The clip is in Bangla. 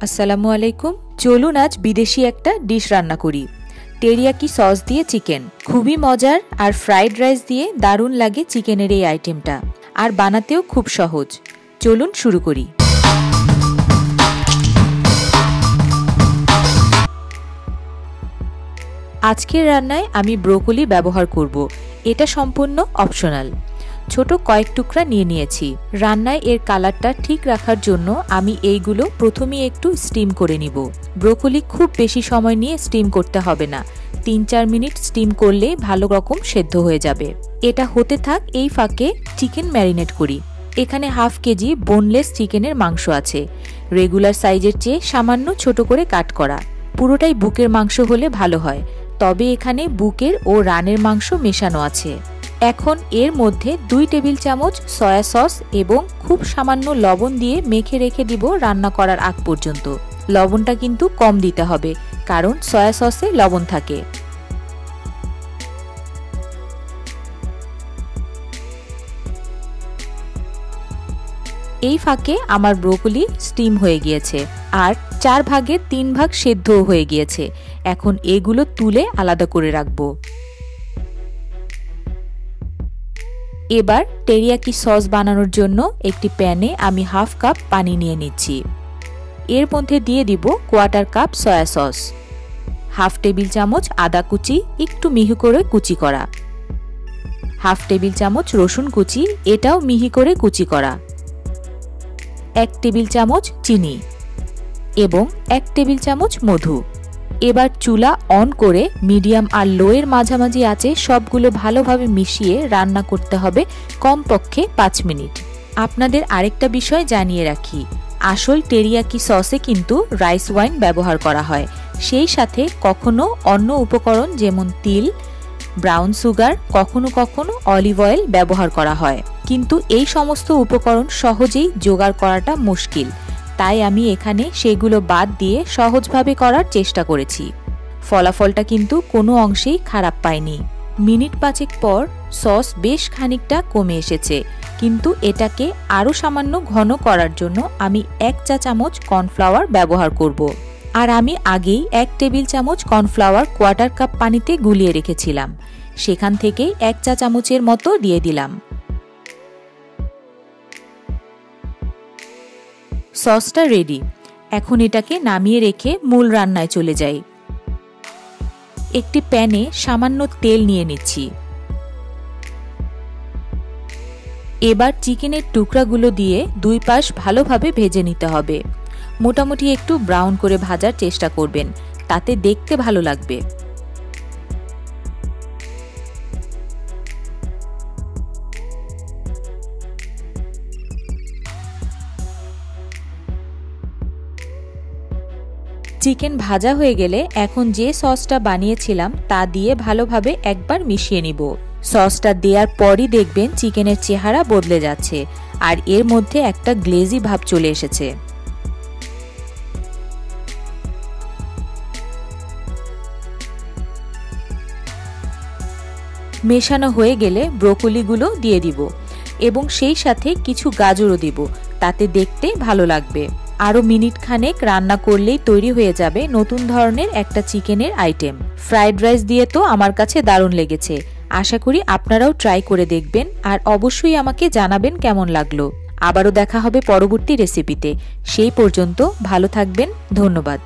আসসালামু আলাইকুম। চলুন আজ বিদেশি একটা ডিশ রান্না করি। টেরিয়াকি সস দিয়ে চিকেন। খুবই মজার আর ফ্রাইড রাইস দিয়ে দারুণ লাগে চিকেনের এই আইটেমটা। আর বানাতেও খুব সহজ। চলুন শুরু করি। আজকের রান্নায় আমি ব্রোকলি ব্যবহার করব। এটা সম্পূর্ণ অপশনাল। ছোট কয়েক টুকরা নিয়ে নিয়েছি। রান্নায় এর কালারটা ঠিক রাখার জন্য আমি এইগুলো প্রথমেই একটু স্টিম করে নিব। ব্রোকলি খুব বেশি সময় নিয়ে স্টিম করতে হবে না। তিন চার মিনিট স্টিম করলে ভালো রকম সেদ্ধ হয়ে যাবে। এটা হতে থাক এই ফাঁকে চিকেন ম্যারিনেট করি। এখানে হাফ কেজি বোনলেস চিকেনের মাংস আছে। রেগুলার সাইজের চেয়ে সামান্য ছোট করে কাট করা। পুরোটাই বুকের মাংস হলে ভালো হয়। তবে এখানে বুকের ও রানের মাংস মেশানো আছে। এখন এর মধ্যে দুই টেবিল চামচ সয়া সস এবং খুব সামান্য লবণ দিয়ে মেখে রেখে দিব রান্না করার আগ পর্যন্ত। লবণটা কিন্তু কম দিতে হবে, কারণ সয়া সসে লবণ থাকে। এই ফাঁকে আমার ব্রোকলি স্টিম হয়ে গিয়েছে আর চার ভাগের তিন ভাগ সেদ্ধ হয়ে গিয়েছে। এখন এগুলো তুলে আলাদা করে রাখব। এবার টেরিয়াকি সস বানানোর জন্য একটি প্যানে আমি হাফ কাপ পানি নিয়ে নিচ্ছি। এর মধ্যে দিয়ে দিব quarter cup soya sauce. Half table চামচ আদা কুচি, একটু মিহি করে কুচি করা। হাফ টেবিল চামচ রসুন কুচি, এটাও মিহি করে কুচি করা। এক টেবিল চামচ চিনি এবং এক টেবিল চামচ মধু। এবার চুলা অন করে মিডিয়াম আর লোয়ের মাঝামাঝি আছে সবগুলো ভালোভাবে মিশিয়ে রান্না করতে হবে কমপক্ষে পাঁচ মিনিট। আপনাদের আরেকটা বিষয় জানিয়ে রাখি। আসল টেরিয়াকি সসে কিন্তু রাইস ওয়াইন ব্যবহার করা হয়। সেই সাথে কখনো অন্য উপকরণ যেমন তিল, ব্রাউন সুগার, কখনো কখনো অলিভ অয়েল ব্যবহার করা হয়। কিন্তু এই সমস্ত উপকরণ সহজেই জোগাড় করাটা মুশকিল। তাই আমি এখানে সেগুলো বাদ দিয়ে সহজভাবে করার চেষ্টা করেছি। ফলাফলটা কিন্তু কোনো অংশেই খারাপ পায়নি। মিনিট পাঁচেক পর সস বেশ খানিকটা কমে এসেছে, কিন্তু এটাকে আরও সামান্য ঘন করার জন্য আমি এক চা চামচ কর্নফ্লাওয়ার ব্যবহার করব। আর আমি আগেই এক টেবিল চামচ কর্নফ্লাওয়ার কোয়ার্টার কাপ পানিতে গুলিয়ে রেখেছিলাম। সেখান থেকেই এক চা চামচের মতো দিয়ে দিলাম। সসটা রেডি এখন এটাকে নামিয়ে রেখে মূল রান্নায় চলে যাই। একটি প্যানে সামান্য তেল নিয়ে নিচ্ছি। এবার চিকেনের টুকরাগুলো দিয়ে দুই পাশ ভালোভাবে ভেজে নিতে হবে। মোটামুটি একটু ব্রাউন করে ভাজার চেষ্টা করবেন, তাতে দেখতে ভালো লাগবে। চিকেন ভাজা হয়ে গেলে এখন যে সসটা বানিয়েছিলাম তা দিয়ে ভালোভাবে একবার মিশিয়ে নিব। সসটা দেওয়ার পরই দেখবেন চিকেনের চেহারা বদলে যাচ্ছে আর এর মধ্যে একটা গ্লেজি ভাব চলে এসেছে। মেশানো হয়ে গেলে ব্রোকলিগুলো দিয়ে দিব এবং সেই সাথে কিছু গাজরও দিব, তাতে দেখতে ভালো লাগবে। আরও মিনিট খানেক রান্না করলেই তৈরি হয়ে যাবে নতুন ধরনের একটা চিকেনের আইটেম। ফ্রাইড রাইস দিয়ে তো আমার কাছে দারুণ লেগেছে। আশা করি আপনারাও ট্রাই করে দেখবেন আর অবশ্যই আমাকে জানাবেন কেমন লাগল। আবারও দেখা হবে পরবর্তী রেসিপিতে। সেই পর্যন্ত ভালো থাকবেন, ধন্যবাদ।